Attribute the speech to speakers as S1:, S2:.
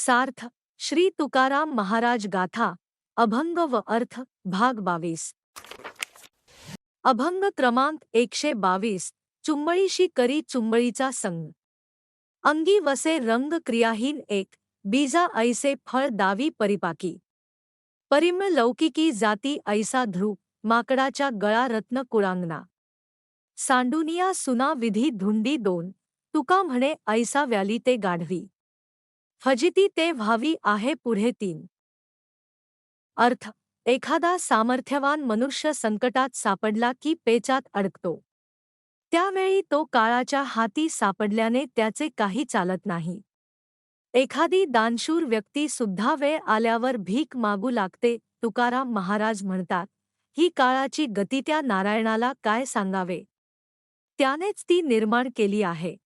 S1: सार्थ श्री तुकाराम महाराज गाथा अभंग व अर्थ भाग बावीस. अभंग क्रमांक एकशे बावीस चुंबळीशी करी चुंबळीचा संग. अंगी वसे रंग क्रियाहीन एक बीजा ऐसे फळ दावी परिपाकी. परिमळ लौकिकी जाती ऐसा ध्रुव माकडाच्या गळा रत्न कुळांगना सांडुनिया सुना विधी धुंडी दोन तुका म्हणे ऐसा व्याली ते गाढवी. फजिती ते व्हावी आहे पुढे तीन. अर्थ एखादा सामर्थ्यवान मनुष्य संकटात सापडला की पेचात अडकतो. त्यावेळी तो काळाच्या हाती सापडल्याने त्याचे काही चालत नाही. एखादी दानशूर व्यक्ती सुद्धा वेळ आल्यावर भीक मागू लागते तुकाराम महाराज म्हणतात ही काळाची गती त्या नारायणाला काय सांगावे? त्यानेच ती निर्माण केली आहे.